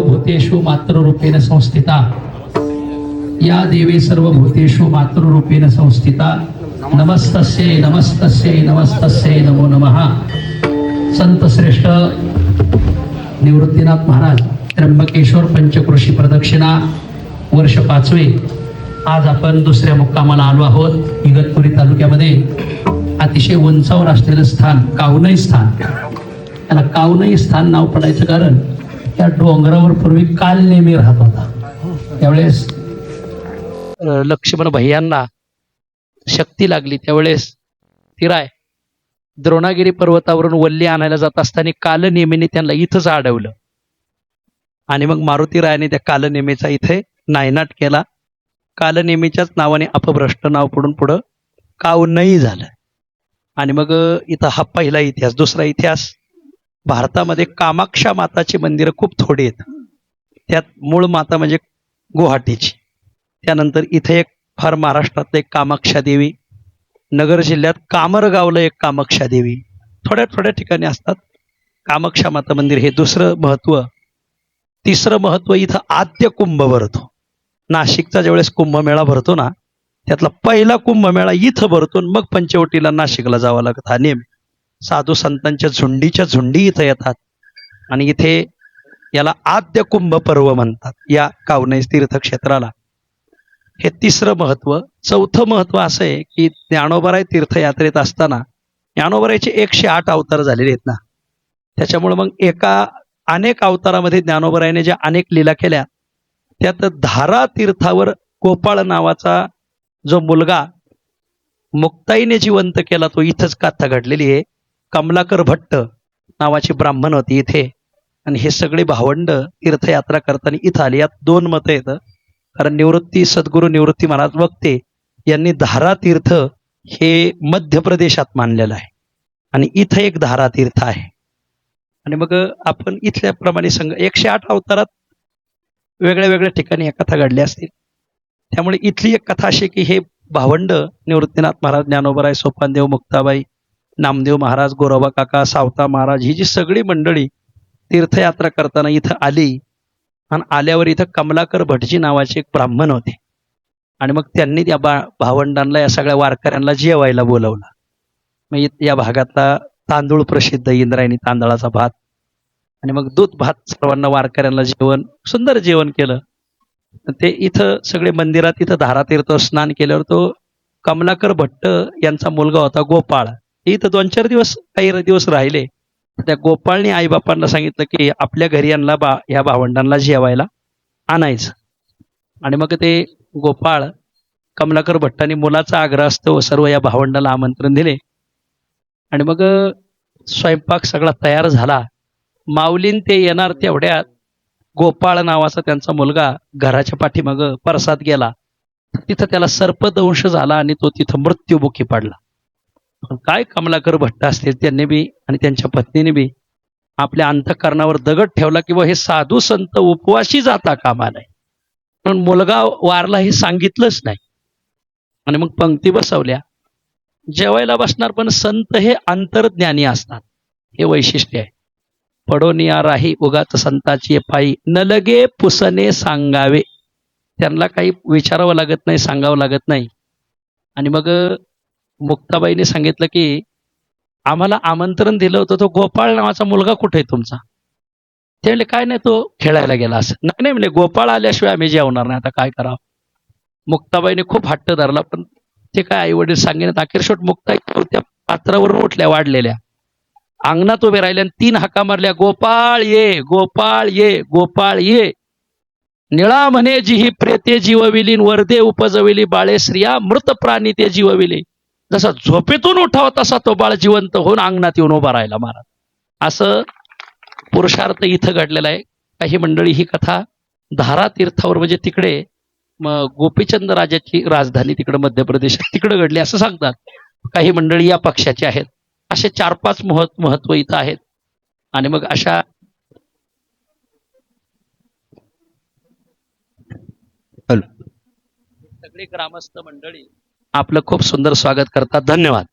भूतेषु मातृरूपेण संस्थिता। या देवी सर्व भूतेषु मातृरूपेण संस्थिता। नमस्तस्ये नमस्तस्ये नमस्तस्ये नमो नमः। संत श्रेष्ठ निवृत्तीनाथ महाराज त्र्यंबकेश्वर पंचकृषी प्रदक्षिणा वर्ष पाचवे। आज आपण दुसऱ्या मुक्कामाला आलो आहोत इगतपुरी तालुक्यामध्ये. अतिशय उंचावर असलेलं स्थान कावनई स्थान. त्याला कावनई स्थान नाव पडायचं कारण त्या डोंगरावर पूर्वी काल नेहमी राहत होता. त्यावेळेस लक्ष्मण भैयांना शक्ती लागली. त्यावेळेस तिराय द्रोणागिरी पर्वतावरून वल्ली आणायला जात असताना कालनेमीने त्यांना इथंच अडवलं आणि मग मारुती रायाने त्या कालनेमीचा इथे नायनाट केला. कालनेमीच्याच नावाने अपभ्रष्ट नाव पडून पुढं कावनई झालं. आणि मग इथं हा पहिला इतिहास दुसरा इतिहास भारतामध्ये कामाक्षा माताची मंदिरं खूप थोडी आहेत. त्यात मूळ माता म्हणजे गुवाहाटीची. त्यानंतर इथे एक फार महाराष्ट्रातलं एक कामाक्षा देवी. नगर जिल्ह्यात कामरगावलं एक कामाक्षा देवी. थोड्या थोड्या ठिकाणी असतात. कामाक्षा माता मंदिर हे दुसरं महत्त्व. तिसरं महत्त्व इथं आद्य कुंभ भरतो. नाशिकचा ज्यावेळेस कुंभमेळा भरतो ना त्यातला पहिला कुंभमेळा इथं भरतो मग पंचवटीला नाशिकला जावं लागतं हा नेहमी साधू संतांच्या झुंडीच्या झुंडी इथं येतात. आणि इथे याला आद्य कुंभ पर्व म्हणतात या कावनेस तीर्थक्षेत्राला. हे तिसरं महत्त्व चौथं महत्त्व असं आहे की ज्ञानोबराय तीर्थयात्रेत असताना ज्ञानोबरायचे एकशे आठ अवतार झालेले आहेत ना. त्याच्यामुळे मग एका अनेक अवतारामध्ये ज्ञानोबरायने ज्या अनेक लीला केल्या त्यात धारा तीर्थावर गोपाळ नावाचा जो मुलगा मुक्ताईने जिवंत केला तो इथंच कथा घडलेली आहे. कमलाकर भट्ट नावाची ब्राह्मण होती इथे. आणि हे सगळे भावंड तीर्थयात्रा करताना इथं आले. यात दोन मतं येत. कारण निवृत्ती सद्गुरू निवृत्ती महाराज वक्ते यांनी धारा तीर्थ हे मध्य प्रदेशात मानलेलं आहे. आणि इथं एक धारा तीर्थ आहे. आणि मग आपण इथल्या प्रमाणे संघ एकशे आठ अवतारात वेगळ्या वेगळ्या ठिकाणी या कथा घडल्या असतील. त्यामुळे इथली एक कथा अशी की हे भावंड निवृत्तीनाथ महाराज ज्ञानोबराय सोपानदेव मुक्ताबाई नामदेव महाराज गोरोबा काका सावता महाराज ही जी सगळी मंडळी तीर्थयात्रा करताना इथं आली आणि आल्यावर इथं कमलाकर भटजी नावाचे एक ब्राह्मण होते. आणि मग त्यांनी त्या बा भावंडांना या सगळ्या वारकऱ्यांना जेवायला बोलवलं. मग या भागातला तांदूळ प्रसिद्ध इंद्रायणी तांदळाचा भात. आणि मग दूध भात सर्वांना वारकऱ्यांना जेवण सुंदर जेवण केलं. ते इथं सगळे मंदिरात इथं धारातीर्थ स्नान केल्यावर तो कमलाकर भट्ट यांचा मुलगा होता गोपाळ. इथं दोन चार दिवस काही दिवस राहिले. त्या गोपाळने आईबापांना सांगितलं की आपल्या घरी यांना बा ह्या भावंडांना जेवायला आणायचं. आणि मग ते गोपाळ कमलाकर भट्टाने मुलाचा आग्रह असतो सर्व या भावंडाला आमंत्रण दिले. आणि मग स्वयंपाक सगळा तयार झाला. माऊलीन ते येणार तेवढ्यात गोपाळ नावाचा त्यांचा मुलगा घराच्या पाठीमाग परसात गेला. तिथं त्याला सर्पदंश झाला आणि तो तिथं मृत्यूमुखी पडला. काय कमलाकर भट्ट असतील त्यांनी बी आणि त्यांच्या पत्नीने बी आपल्या अंतकरणावर दगड ठेवला किंवा हे साधू संत उपवाशी जाता कामा नाही पण मुलगा वारला हे सांगितलंच नाही. आणि मग पंक्ती बसवल्या. जेवायला बसणार पण संत हे अंतर्ज्ञानी असतात. हे वैशिष्ट्य आहे. पडोनिया राही उगाच संताची पायी. न लगे पुसने सांगावे. त्यांना काही विचारावं लागत नाही सांगावं लागत नाही. आणि मग मुक्ताबाईने सांगितलं की आम्हाला आमंत्रण दिलं होतं तो गोपाळ नावाचा मुलगा कुठे आहे तुमचा? ते म्हणले काय नाही तो खेळायला गेला असं. नाही नाही म्हणजे गोपाळ आल्याशिवाय आम्ही जेवणार नाही आता काय करावं? मुक्ताबाईने खूप हट्ट धरला पण ते काय आई वडील सांगेन अखेर शेवट त्या पात्रावरून उठल्या वाढलेल्या. अंगणात उभे राहिले आणि तीन हाका मारल्या गोपाळ ये गोपाळ ये गोपाळ ये. निळा म्हणे जी ही प्रेते जीवविली वरदे उपजविली बाळे स्त्रिया मृत प्राणी ते जीवविली. जसा झोपेतून उठावा तसा तो बाळ जिवंत होऊन अंगणात येऊन उभा राहिला महाराज. असं पुरुषार्थ इथं घडलेला आहे. काही मंडळी ही कथा धारा तीर्थावर म्हणजे तिकडे गोपीचंद राजाची राजधानी तिकडे मध्य प्रदेशात तिकडे घडली असं सांगतात. काही मंडळी या पक्षाचे आहेत. असे चार पाच महत् महत्त्व इथं आहेत. आणि मग अशा सगळी ग्रामस्थ मंडळी आपलं खूप सुंदर स्वागत करतात. धन्यवाद.